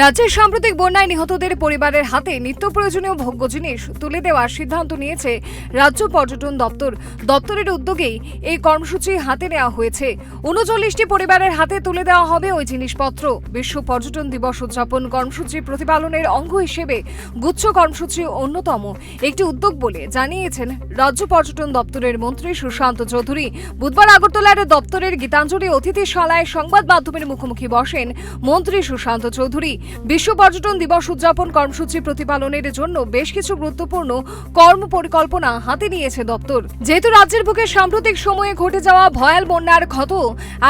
রাজ্যের সাম্প্রতিক বন্যায় নিহতদের পরিবারের হাতে নিত্য প্রয়োজনীয় ভোগ্য জিনিস তুলে দেওয়ার সিদ্ধান্ত নিয়েছে রাজ্য পর্যটন দপ্তর। দপ্তরের উদ্যোগেই এই কর্মসূচি হাতে নেওয়া হয়েছে। উনচল্লিশটি পরিবারের হাতে তুলে দেওয়া হবে ওই জিনিসপত্র। বিশ্ব পর্যটন দিবস উদযাপন কর্মসূচি প্রতিপালনের অঙ্গ হিসেবে গুচ্ছ কর্মসূচি অন্যতম। একটি উদ্যোগ বলে জানিয়েছেন রাজ্য পর্যটন দপ্তরের মন্ত্রী সুশান্ত চৌধুরী। বুধবার আগরতলার দপ্তরের গীতাঞ্জলি অতিথিশালায় সংবাদ মাধ্যমের মুখোমুখি বসেন মন্ত্রী সুশান্ত চৌধুরী। বিশ্ব পর্যটন দিবস উদযাপন কর্মসূচি প্রতিপালনের জন্য বেশ কিছু গুরুত্বপূর্ণ কর্ম পরিকল্পনা হাতে নিয়েছে দপ্তর। যেহেতু রাজ্যের বুকে সাম্প্রতিক সময়ে ঘটে যাওয়া ভয়াল বন্যার ক্ষত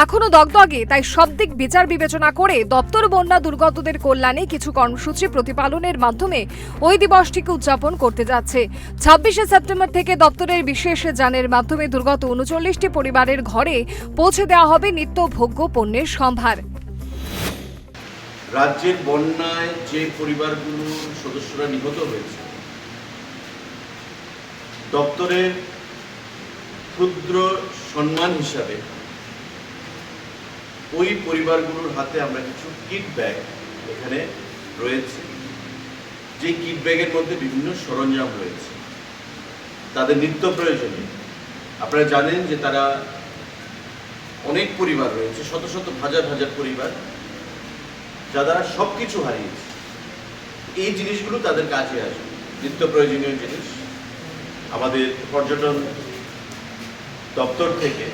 এখনও দগদগে, তাই সব দিক বিচার বিবেচনা করে দপ্তর বন্যা দুর্গতদের কল্যাণে কিছু কর্মসূচি প্রতিপালনের মাধ্যমে ওই দিবসটিকে উদযাপন করতে যাচ্ছে। ছাব্বিশে সেপ্টেম্বর থেকে দপ্তরের বিশেষ যানের মাধ্যমে দুর্গত উনচল্লিশটি পরিবারের ঘরে পৌঁছে দেওয়া হবে নিত্য ভোগ্য পণ্যের সম্ভার। রাজ্যের বন্যায় যে পরিবারগুলোর সদস্যরা নিহত হয়েছে, দপ্তরের ক্ষুদ্র সম্মান হিসাবে ওই পরিবারগুলোর হাতে আমরা কিছু কিট ব্যাগ এখানে রয়েছে। যে কিট ব্যাগের মধ্যে বিভিন্ন সরঞ্জাম রয়েছে। তাদের নিত্য প্রয়োজনীয়। আপনারা জানেন যে তারা অনেক পরিবার রয়েছে, শত শত, হাজার হাজার পরিবার যারা সব কিছু হারিয়েছে এই জিনিসগুলো তাদের কাছে আসবে। নিত্য প্রয়োজনীয় জিনিস। আমাদের পর্যটন দপ্তর থেকে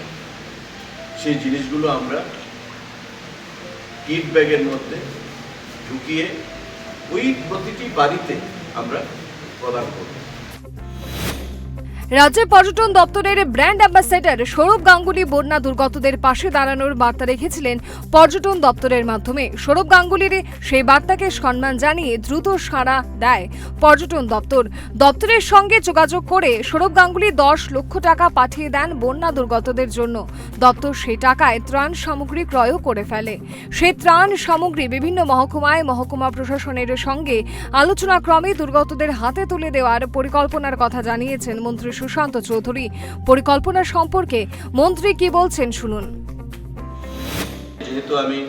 সেই জিনিসগুলো আমরা কিট ব্যাগের মধ্যে ঢুকিয়ে ওই প্রতিটি বাড়িতে আমরা প্রদান করব। রাজ্যের পর্যটন দপ্তরের ব্র্যান্ড অ্যাম্বাসেডর সৌরভ গাঙ্গুলি বন্যা দুর্গতদের পাশে দাঁড়ানোর বার্তা রেখেছিলেন পর্যটন দপ্তরের মাধ্যমে। সৌরভ গাঙ্গুলির সেই বার্তাকে সম্মান জানিয়ে দ্রুত সাড়া দেয় পর্যটন দপ্তর। দপ্তরের সঙ্গে যোগাযোগ করে সৌরভ গাঙ্গুলি দশ লক্ষ টাকা পাঠিয়ে দেন বন্যা দুর্গতদের জন্য। দপ্তর সেই টাকায় ত্রাণ সামগ্রী ক্রয়ও করে ফেলে। সেই ত্রাণ সামগ্রী বিভিন্ন মহকুমায় মহকুমা প্রশাসনের সঙ্গে আলোচনাক্রমে দুর্গতদের হাতে তুলে দেওয়ার পরিকল্পনার কথা জানিয়েছেন মন্ত্রী সুশান্ত চৌধুরী। পরিকল্পনা সম্পর্কে মন্ত্রী কি বলছেন শুনুন। যেহেতু আমি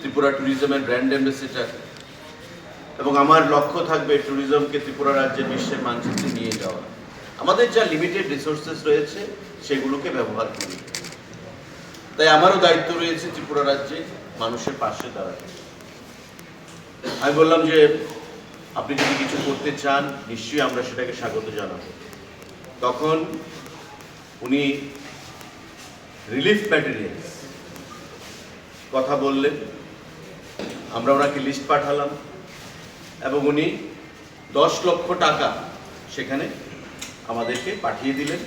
ত্রিপুরা ট্যুরিজমের ব্র্যান্ড অ্যাম্বাসেডার, এবং আমার লক্ষ্য থাকবে ট্যুরিজমকে ত্রিপুরা রাজ্যের বিশ্বের মানচিত্রে নিয়ে যাওয়া। আমাদের যা লিমিটেড রিসোর্সেস রয়েছে, সেগুলোকে ব্যবহার করি। তাই আমারও দায়িত্ব রয়েছে ত্রিপুরা রাজ্যে মানুষের পাশে দাঁড়ানো আমি বললাম যে, আপনি যদি কিছু করতে চান, নিশ্চয়ই আমরা সেটাকে স্বাগত জানাব। তখন উনি রিলিফ ম্যাটেরিয়ালস কথা বললেন। আমরা ওনাকে লিস্ট পাঠালাম এবং উনি দশ লক্ষ টাকা সেখানে আমাদেরকে পাঠিয়ে দিলেন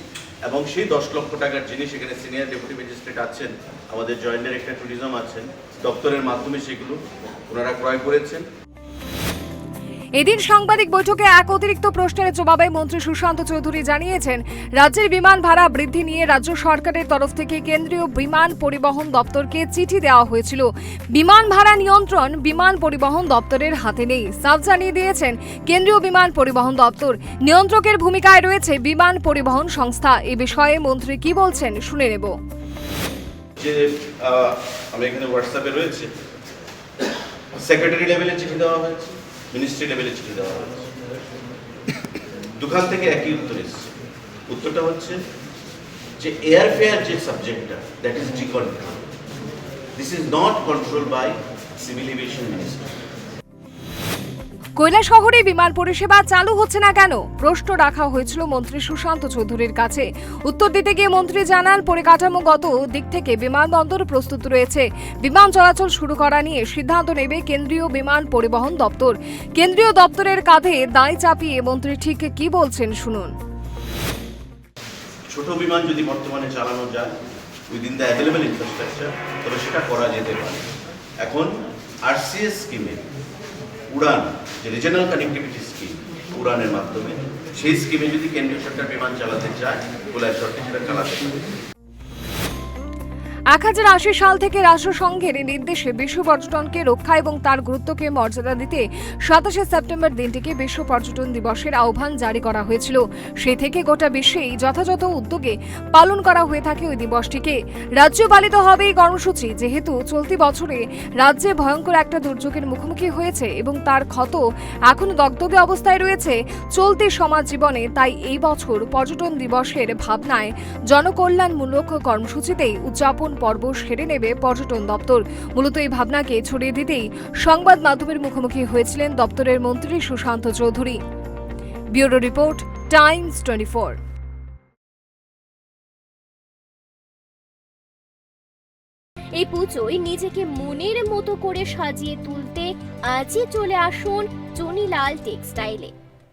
এবং সেই দশ লক্ষ টাকার জিনিস সেখানে সিনিয়র ডেপুটি ম্যাজিস্ট্রেট আছেন, আমাদের জয়েন্ট ডাইরেক্টর ট্যুরিজম আছেন দপ্তরের মাধ্যমে সেগুলো ওনারা ক্রয় করেছেন। এদিন সাংবাদিক বৈঠকে এক অতিরিক্ত প্রশ্নের জবাবে মন্ত্রী সুশান্ত চৌধুরী জানিয়েছেন, রাজ্যের বিমান ভাড়া বৃদ্ধি নিয়ে রাজ্য সরকারের তরফ থেকে কেন্দ্রীয় বিমান পরিবহন দপ্তরকে চিঠি দেওয়া হয়েছিল। বিমান ভাড়া নিয়ন্ত্রণ বিমান পরিবহন দপ্তরের হাতে নেই। সাফ জানিয়ে দিয়েছেন, কেন্দ্রীয় বিমান পরিবহন দপ্তর নিয়ন্ত্রকের ভূমিকায় রয়েছে বিমান পরিবহন সংস্থা। এ বিষয়ে মন্ত্রী কি বলছেন শুনে নেব। যে আমি এখানে হোয়াটসঅ্যাপে রয়েছে সেক্রেটারি লেভেলে চিঠি দেওয়া হয়েছে। মিনিস্ট্রি লেভেলে চিঠি দেওয়া হয়েছে। দুখান থেকে একই উত্তর এসছে। উত্তরটা হচ্ছে যে এয়ারফেয়ার যে সাবজেক্টটা that is decontrol this is not control by civil aviation ministry কৈলা শহরে বিমান পরিষেবা চালু হচ্ছে না কেন? প্রশ্ন রাখা হয়েছিল মন্ত্রী সুশান্ত চৌধুরীর কাছে। উত্তর দিতে গিয়ে মন্ত্রী জানান, পরিকাঠামোগত দিক থেকে বিমানবন্দর প্রস্তুত রয়েছে। বিমান চলাচল শুরু করা নিয়ে সিদ্ধান্ত নেবে কেন্দ্রীয় বিমান পরিবহন দপ্তর। কেন্দ্রীয় দপ্তরের কাঁধে দায় চাপিয়ে মন্ত্রী ঠিক কি বলছেন শুনুন। ছোট বিমান যদি বর্তমানে চালানো যায় উইদিন দ্য অ্যাভেলেবল ইনফ্রাস্ট্রাকচার তবে সেটা করা যেতে পারে। এখন আরসিএস স্কিমে উড়ান যে রিজনাল কানেক্টিভিটি স্কিম উড়ানের মাধ্যমে, সেই স্কিমে যদি কেন্দ্রীয় সরকার বিমান চালাতে চায়, গোলায় সরকার সেটা চালাতে পারে। এক হাজার আশি সাল থেকে রাষ্ট্রসংঘের নির্দেশে বিশ্ব পর্যটনকে রক্ষা এবং তার গুরুত্বকে মর্যাদা দিতে সাতাশে সেপ্টেম্বর দিনটিকে বিশ্ব পর্যটন দিবসের আহ্বান জারি করা হয়েছিল। সেই থেকে গোটা বিশ্বেই যথাযথ উদ্যোগে পালন করা হয়ে থাকে ওই দিবসটিকে। রাজ্য পালিত হবে এই কর্মসূচি, যেহেতু চলতি বছরে রাজ্যে ভয়ঙ্কর একটা দুর্যোগের মুখোমুখি হয়েছে এবং তার ক্ষত এখনও দগদগে অবস্থায় রয়েছে। চলতি সমাজ জীবনে তাই এই বছর পর্যটন দিবসের ভাবনায় জনকল্যাণমূলক কর্মসূচিতেই উদযাপন পর্ব সেরে নেবে পর্যটন দপ্তর। মূলত এই ভাবনাকে ছড়িয়ে দিতেই সংবাদ মাধ্যমের মুখোমুখি হয়েছিলেন দপ্তরের মন্ত্রী Sushanta Chowdhury. Bureau report, Times Twenty Four. এই পুজোয় নিজেকে মনের মতো করে সাজিয়ে তুলতে আজই চলে আসুন চনিলাল টেক্সটাইলে।